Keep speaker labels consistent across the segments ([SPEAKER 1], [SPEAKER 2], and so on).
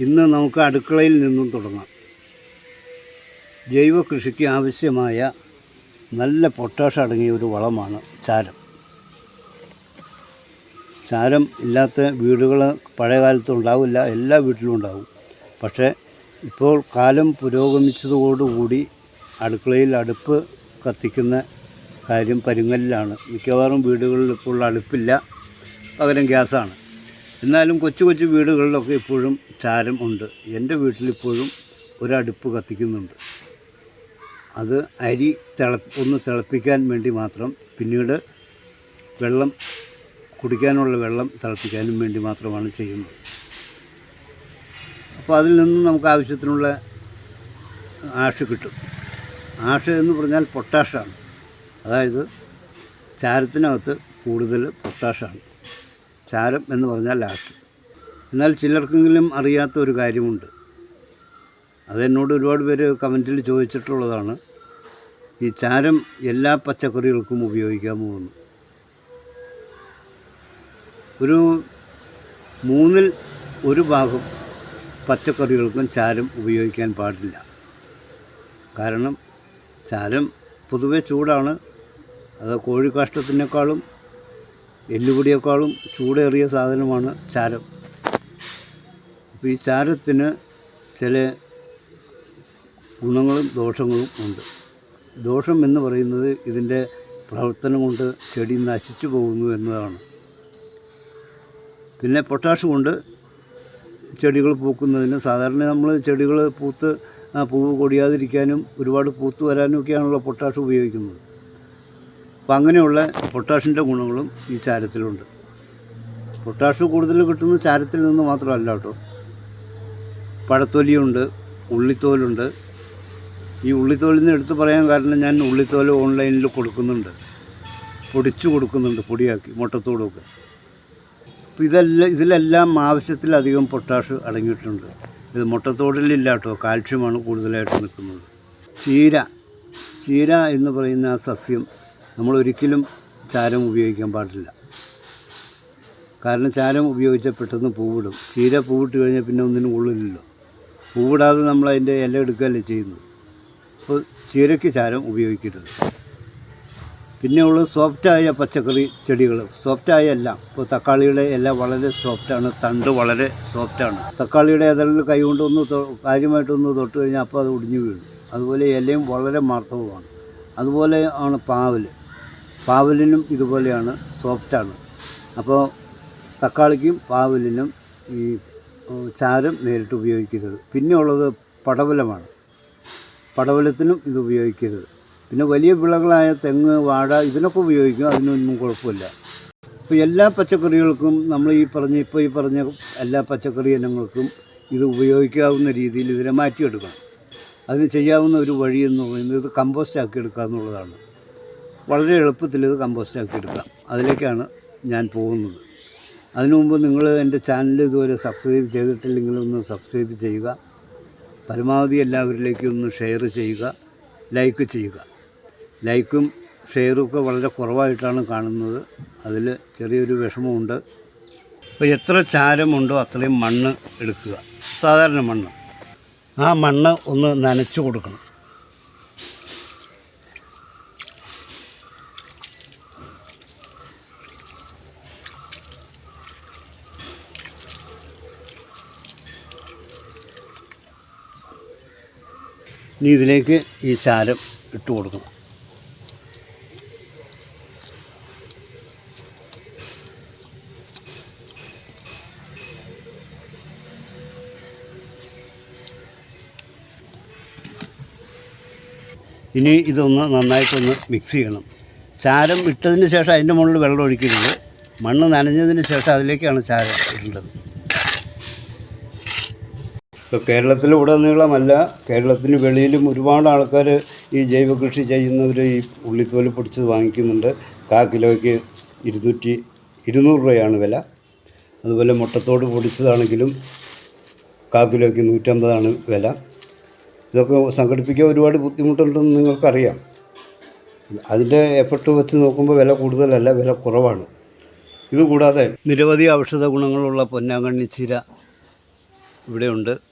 [SPEAKER 1] ഇന്ന് നമുക്ക് അടുക്കളയിൽ നിന്നും തുടങ്ങാം. ജൈവ കൃഷിക്ക് ആവശ്യമായ നല്ല പൊട്ടാഷ് അടങ്ങിയ ഒരു വളമാണ് ചാരം. ചാരം ഇല്ലാത്ത വീടുകൾ പഴയ കാലത്ത് ഉണ്ടാവില്ല എല്ലാ വീട്ടിലും ഉണ്ടാവും. പക്ഷേ ഇപ്പോൾ കാലം പുരോഗമിച്ചതോടുകൂടി അടുക്കളയിൽ അടുപ്പ് കത്തിക്കുന്ന കാര്യം പരുങ്ങലിലാണ്. മിക്കവാറും വീടുകളിൽ ഇപ്പോൾ അടുപ്പില്ല പകരം ഗ്യാസാണ്. എന്നാലും കൊച്ചു കൊച്ചു വീടുകളിലൊക്കെ ഇപ്പോഴും ചാരം ഉണ്ട്. എന്റെ വീട്ടിലിപ്പോഴും ഒരടുപ്പ് കത്തിക്കുന്നുണ്ട്. അത് അരി തിള ഒന്ന് തിളപ്പിക്കാൻ വേണ്ടി മാത്രം പിന്നീട് വെള്ളം കുടിക്കാനുള്ള വെള്ളം തിളപ്പിക്കാനും വേണ്ടി മാത്രമാണ് ചെയ്യുന്നത്. അപ്പോൾ അതിൽ നിന്ന് നമുക്ക് ആവശ്യത്തിനുള്ള ആഷ് കിട്ടും. ആഷ് എന്ന് പറഞ്ഞാൽ പൊട്ടാഷാണ്. അതായത് ചാരത്തിനകത്ത് കൂടുതൽ പൊട്ടാഷാണ്. ചാരം എന്ന് പറഞ്ഞാൽ ലാസ്റ്റ്. എന്നാൽ ചിലർക്കെങ്കിലും അറിയാത്ത ഒരു കാര്യമുണ്ട്. അതെന്നോട് ഒരുപാട് പേര് കമന്റിൽ ചോദിച്ചിട്ടുള്ളതാണ്. ഈ ചാരം എല്ലാ പച്ചക്കറികൾക്കും ഉപയോഗിക്കാൻ എന്ന്. ഒരു മൂന്നിൽ ഒരു ഭാഗം പച്ചക്കറികൾക്കും ചാരം ഉപയോഗിക്കാൻ പാടില്ല. കാരണം ചാരം പൊതുവെ ചൂടാണ്. അത് കോഴിക്കാഷ്ടത്തിനേക്കാളും എല്ലുപൊടിയേക്കാളും ചൂടേറിയ സാധനമാണ് ചാരം. അപ്പോൾ ഈ ചാരത്തിന് ചില ഗുണങ്ങളും ദോഷങ്ങളും ഉണ്ട്. ദോഷം എന്ന് പറയുന്നത് ഇതിന്റെ പ്രവർത്തനം കൊണ്ട് ചെടി നശിച്ചു പോകുന്നു എന്നതാണ്. പിന്നെ പൊട്ടാഷ് കൊണ്ട് ചെടികൾ പൂക്കുന്നതിന് സാധാരണ നമ്മൾ ചെടികൾ പൂത്ത് പൂവ് കൊടിയാതിരിക്കാനും ഒരുപാട് പൂത്ത് വരാനും ഒക്കെയാണല്ലോ പൊട്ടാഷ് ഉപയോഗിക്കുന്നത്. അപ്പം അങ്ങനെയുള്ള പൊട്ടാഷിന്റെ ഗുണങ്ങളും ഈ ചാരത്തിലുണ്ട്. പൊട്ടാഷ് കൂടുതൽ കിട്ടുന്നത് ചാരത്തിൽ നിന്ന് മാത്രമല്ല കേട്ടോ. പഴത്തൊലിയുണ്ട് ഉള്ളിത്തോലുണ്ട്. ഈ ഉള്ളിത്തോലിൽ നിന്ന് എടുത്തു പറയാൻ കാരണം ഞാൻ ഉള്ളിത്തോൽ ഓൺലൈനിൽ കൊടുക്കുന്നുണ്ട്. പൊടിച്ചു കൊടുക്കുന്നുണ്ട് പൊടിയാക്കി മുട്ടത്തോടൊക്കെ. അപ്പോൾ ഇതെല്ലാം ഇതിലെല്ലാം ആവശ്യത്തിലധികം പൊട്ടാഷ് അടങ്ങിയിട്ടുണ്ട്. ഇത് മുട്ടത്തോടിലില്ല കേട്ടോ കാൽഷ്യമാണ് കൂടുതലായിട്ട് നിൽക്കുന്നത്. ചീര ചീര എന്ന് പറയുന്ന ആ സസ്യം നമ്മൾ ഒരിക്കലും ചാരം ഉപയോഗിക്കാൻ പാടില്ല. കാരണം ചാരം ഉപയോഗിച്ചാൽ പെട്ടെന്ന് പൂവിടും. ചീര പൂവിട്ട് കഴിഞ്ഞാൽ പിന്നെ ഒന്നിനും കൊള്ളില്ലല്ലോ. പൂവിടാതെ നമ്മൾ അതിന്റെ ഇല എടുക്കുകയല്ലേ ചെയ്യുന്നത്. അപ്പോൾ ചീരയ്ക്ക് ചാരം ഉപയോഗിക്കരുത്. പിന്നെ ഉള്ളത് സോഫ്റ്റായ പച്ചക്കറി ചെടികൾ. സോഫ്റ്റായ എല്ലാം ഇപ്പോൾ തക്കാളിയുടെ ഇല വളരെ സോഫ്റ്റാണ്. തണ്ട് വളരെ സോഫ്റ്റാണ്. തക്കാളിയുടെ ഇതളിൽ കൈ കൊണ്ടൊന്ന് കാര്യമായിട്ടൊന്ന് തൊട്ട് കഴിഞ്ഞാൽ അപ്പോൾ അത് ഒടിഞ്ഞു വീഴും. അതുപോലെ ഇലയും വളരെ മാർത്തവുമാണ്. അതുപോലെ ആണ് പാവൽ. പാവലിനും ഇതുപോലെയാണ് സോഫ്റ്റാണ്. അപ്പോൾ തക്കാളിക്കും പാവലിനും ഈ ചാരം നേരിട്ട് ഉപയോഗിക്കരുത്. പിന്നെ ഉള്ളത് പടവലമാണ്. പടവലത്തിനും ഇത് ഉപയോഗിക്കരുത്. പിന്നെ വലിയ വിളകളായ തെങ്ങ് വാഴ ഇതിനൊക്കെ ഉപയോഗിക്കും അതിനൊന്നും കുഴപ്പമില്ല. ഇപ്പോൾ എല്ലാ പച്ചക്കറികൾക്കും നമ്മൾ ഈ പറഞ്ഞ ഇപ്പോൾ ഈ പറഞ്ഞ എല്ലാ പച്ചക്കറി ഇനങ്ങൾക്കും ഇത് ഉപയോഗിക്കാവുന്ന രീതിയിൽ ഇതിനെ മാറ്റിയെടുക്കണം. അതിന് ചെയ്യാവുന്ന ഒരു വഴി എന്ന് പറയുന്നത് ഇത് കമ്പോസ്റ്റ് ആക്കി എടുക്കുക എന്നുള്ളതാണ്. വളരെ എളുപ്പത്തിൽ ഇത് കമ്പോസ്റ്റ് ആക്കി എടുക്കാം. അതിലേക്കാണ് ഞാൻ പോകുന്നത്. അതിനു മുമ്പ് നിങ്ങൾ എന്റെ ചാനൽ ഇതുവരെ സബ്സ്ക്രൈബ് ചെയ്തിട്ടില്ലെങ്കിൽ ഒന്ന് സബ്സ്ക്രൈബ് ചെയ്യുക. പരമാവധി എല്ലാവരിലേക്കും ഒന്ന് ഷെയർ ചെയ്യുക. ലൈക്ക് ചെയ്യുക. ലൈക്കും ഷെയറും ഒക്കെ വളരെ കുറവായിട്ടാണ് കാണുന്നത്. അതിൽ ചെറിയൊരു വിഷമമുണ്ട്. അപ്പോൾ എത്ര ചാരമുണ്ടോ അത്രയും മണ്ണ് എടുക്കുക. സാധാരണ മണ്ണ്. ആ മണ്ണ് ഒന്ന് നനച്ചു കൊടുക്കണം. ഇനി ഇതിലേക്ക് ഈ ചാരം ഇട്ട് കൊടുക്കണം. ഇനി ഇതൊന്ന് നന്നായിട്ടൊന്ന് മിക്സ് ചെയ്യണം. ചാരം ഇട്ടതിന് ശേഷം അതിന്റെ മുകളിൽ വെള്ളം ഒഴിക്കരുത്. മണ്ണ് നനഞ്ഞതിന് ശേഷം അതിലേക്കാണ് ചാരം ഇടേണ്ടത്. കേരളത്തിലുടനീളമല്ല കേരളത്തിന് വെളിയിലും ഒരുപാട് ആൾക്കാർ ഈ ജൈവ കൃഷി ചെയ്യുന്നവർ ഈ ഉള്ളിത്തോൽ പൊടിച്ചത് വാങ്ങിക്കുന്നുണ്ട്. കാ കിലോയ്ക്ക് ഇരുന്നൂറ്റി ഇരുന്നൂറ് രൂപയാണ് വില. അതുപോലെ മുട്ടത്തോട് പൊടിച്ചതാണെങ്കിലും കാ കിലോയ്ക്ക് നൂറ്റമ്പതാണ് വില. ഇതൊക്കെ സംഘടിപ്പിക്കാൻ ഒരുപാട് ബുദ്ധിമുട്ടുണ്ടെന്ന് നിങ്ങൾക്കറിയാം. അതിന്റെ എഫർട്ട് വെച്ച് നോക്കുമ്പോൾ വില കൂടുതലല്ല വില കുറവാണ്. ഇതുകൂടാതെ നിരവധി ഔഷധ ഗുണങ്ങളുള്ള പൊന്നാങ്കണ്ണി ചീര ഇവിടെയുണ്ട്.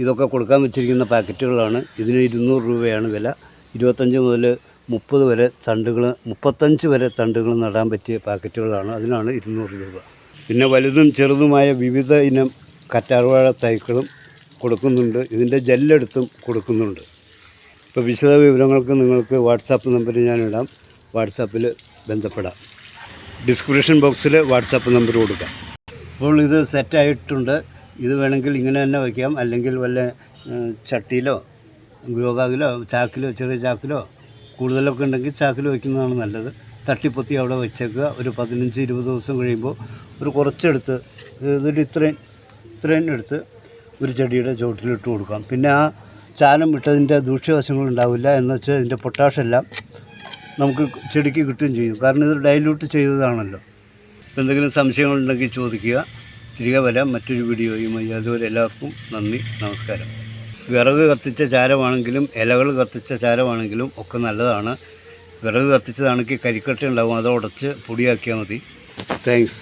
[SPEAKER 1] ഇതൊക്കെ കൊടുക്കാൻ വെച്ചിരിക്കുന്ന പാക്കറ്റുകളാണ്. ഇതിന് ഇരുന്നൂറ് രൂപയാണ് വില. ഇരുപത്തഞ്ച് മുതൽ മുപ്പത് വരെ തണ്ടുകൾ മുപ്പത്തഞ്ച് വരെ തണ്ടുകൾ നടാൻ പറ്റിയ പാക്കറ്റുകളാണ്. അതിനാണ് ഇരുന്നൂറ് രൂപ. പിന്നെ വലുതും ചെറുതുമായ വിവിധ ഇനം കറ്റാർവാഴ തൈക്കളും കൊടുക്കുന്നുണ്ട്. ഇതിന്റെ ജെല്ലെടുത്തും കൊടുക്കുന്നുണ്ട്. ഇപ്പോൾ വിശദ വിവരങ്ങൾക്ക് നിങ്ങൾക്ക് വാട്സാപ്പ് നമ്പർ ഞാനിടാം വാട്സാപ്പിൽ ബന്ധപ്പെടാം. ഡിസ്ക്രിപ്ഷൻ ബോക്സിൽ വാട്സാപ്പ് നമ്പർ കൊടുക്കാം. അപ്പോൾ ഇത് സെറ്റായിട്ടുണ്ട്. ഇത് വേണമെങ്കിൽ ഇങ്ങനെ തന്നെ വയ്ക്കാം. അല്ലെങ്കിൽ വല്ല ചട്ടിയിലോ ഗ്രോ ബാഗിലോ ചാക്കിലോ ചെറിയ ചാക്കിലോ കൂടുതലൊക്കെ ഉണ്ടെങ്കിൽ ചാക്കിൽ വയ്ക്കുന്നതാണ് നല്ലത്. തട്ടിപ്പൊത്തി അവിടെ വെച്ചേക്കുക. ഒരു പതിനഞ്ച് ഇരുപത് ദിവസം കഴിയുമ്പോൾ ഒരു കുറച്ചെടുത്ത് ഇതൊരു ഇത്രയും ഇത്രയും എടുത്ത് ഒരു ചെടിയുടെ ചുവട്ടിലിട്ട് കൊടുക്കാം. പിന്നെ ആ ചാനം ഇട്ടതിന്റെ ദൂഷ്യവശങ്ങൾ ഉണ്ടാവില്ല. എന്ന് വെച്ചാൽ ഇതിന്റെ പൊട്ടാഷെല്ലാം നമുക്ക് ചെടിക്ക് കിട്ടുകയും ചെയ്യും. കാരണം ഇത് ഡൈല്യൂട്ട് ചെയ്തതാണല്ലോ. എന്തെങ്കിലും സംശയങ്ങളുണ്ടെങ്കിൽ ചോദിക്കുക. തിരികെ വരാം മറ്റൊരു വീഡിയോയുമായി അതുപോലെ എല്ലാവർക്കും നന്ദി നമസ്കാരം. വിറക് കത്തിച്ച ചാരമാണെങ്കിലും ഇലകൾ കത്തിച്ച ചാരമാണെങ്കിലും ഒക്കെ നല്ലതാണ്. വിറക് കത്തിച്ചതാണെങ്കിൽ കരിക്കട്ട ഉണ്ടാകും അത് ഉടച്ച് പൊടിയാക്കിയാൽ മതി. താങ്ക്സ്